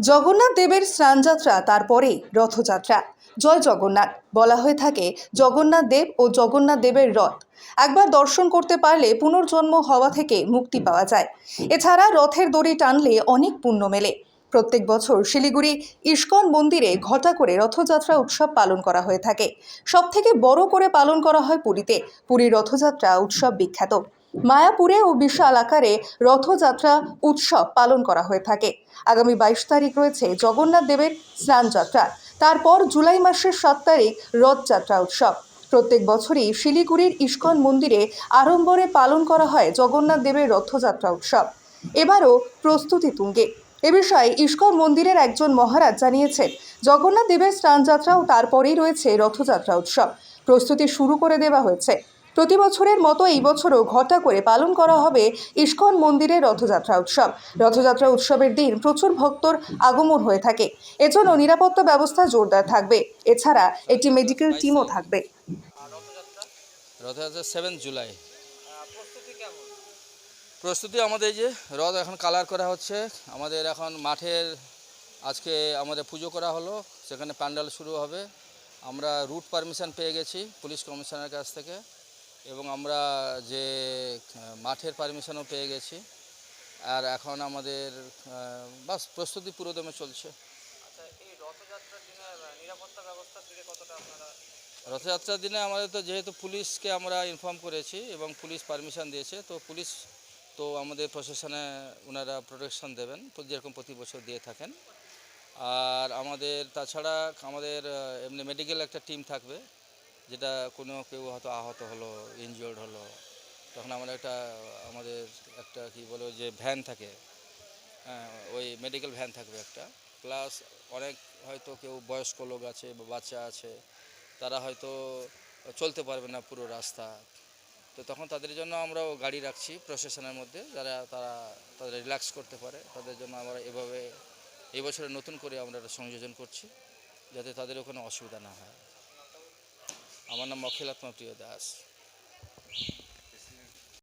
জগন্নাথ দেবের স্নানযাত্রা, তারপরে রথযাত্রা। জয় জগন্নাথ, বলা হয়ে থাকে জগন্নাথ দেব ও জগন্নাথ দেবের রথ। একবার দর্শন করতে পারলে পুনর্জন্ম হওয়া থেকে মুক্তি পাওয়া যায়। এছাড়া রথের দড়ি টানলে অনেক পুণ্য মেলে। প্রত্যেক বছর শিলিগুড়ি ইস্কন মন্দিরে ঘটা করে রথযাত্রা উৎসব পালন করা হয়ে থাকে। সবথেকে বড় করে পালন করা হয় পুরীতে। পুরীর রথযাত্রা উৎসব বিখ্যাত। মায়াপুরে ও বিশাল আকারে রথযাত্রা উৎসব পালন করা হয়ে থাকে। আগামী বাইশ তারিখ রয়েছে জগন্নাথ দেবের স্নানযাত্রা। তারপর জুলাই মাসের সাত তারিখ রথযাত্রা উৎসব। প্রত্যেক বছরই শিলিগুড়ির ইস্কন মন্দিরে আড়ম্বরে পালন করা হয় জগন্নাথ দেবের রথযাত্রা উৎসব। এবারও প্রস্তুতি তুঙ্গে। এ বিষয়ে ইস্কন মন্দিরের একজন মহারাজ জানিয়েছেন, জগন্নাথ দেবের স্নানযাত্রা ও তারপরেই রয়েছে রথযাত্রা উৎসব। প্রস্তুতি শুরু করে দেওয়া হয়েছে। প্রতি বছরের মতো এই বছরও ঘটা করে পালন করা হবে ইস্কন মন্দিরের রথযাত্রা উৎসব। রথযাত্রা উৎসবের দিন প্রচুর ভক্তর আগমন হয়ে থাকে। এজন্য নিরাপত্তা ব্যবস্থা জোরদার থাকবে। এছাড়া একটি মেডিকেল টিমও থাকবে। রথযাত্রা সেভেন জুলাই প্রস্তুতি আমাদের যে রথ এখন কালার করা হচ্ছে। আমাদের এখন মাঠের আজকে আমাদের পুজো করা হলো। সেখানে প্যান্ডেল শুরু হবে। আমরা রুট পারমিশন পেয়ে গেছি পুলিশ কমিশনারের কাছ থেকে। এবং আমরা যে মাঠের পারমিশনও পেয়ে গেছি। আর এখন আমাদের বাস প্রস্তুতি পুরোদমে চলছে। আচ্ছা রথযাত্রার দিনে আমাদের তো যেহেতু পুলিশকে আমরা ইনফর্ম করেছি এবং পুলিশ পারমিশন দিয়েছে তো পুলিশ তো আমাদের প্রশাসনে ওনারা প্রোটেকশন দেবেন যেরকম প্রতি বছর দিয়ে থাকেন। আর আমাদের তাছাড়া আমাদের এমনি মেডিকেল একটা টিম থাকবে। যেটা কোনো কেউ হয়তো আহত হলো ইনজিওর্ড হলো, তখন আমরা একটা, আমাদের একটা কি বলে যে ভ্যান থাকে হ্যাঁ ওই মেডিকেল ভ্যান থাকবে একটা। প্লাস অনেক হয়তো কেউ বয়স্ক লোক আছে বা বাচ্চা আছে, তারা হয়তো চলতে পারবে না পুরো রাস্তা। তো তখন তাদের জন্য আমরাও গাড়ি রাখছি প্রশাসনের মধ্যে, যারা, তারা তাদের রিল্যাক্স করতে পারে। তাদের জন্য আমরা এভাবে, এই বছরে নতুন করে আমরা সংযোজন করছি, যাতে তাদের কোনো অসুবিধা না হয়। আমার নাম অখিলাত্মা প্রিয় দাস।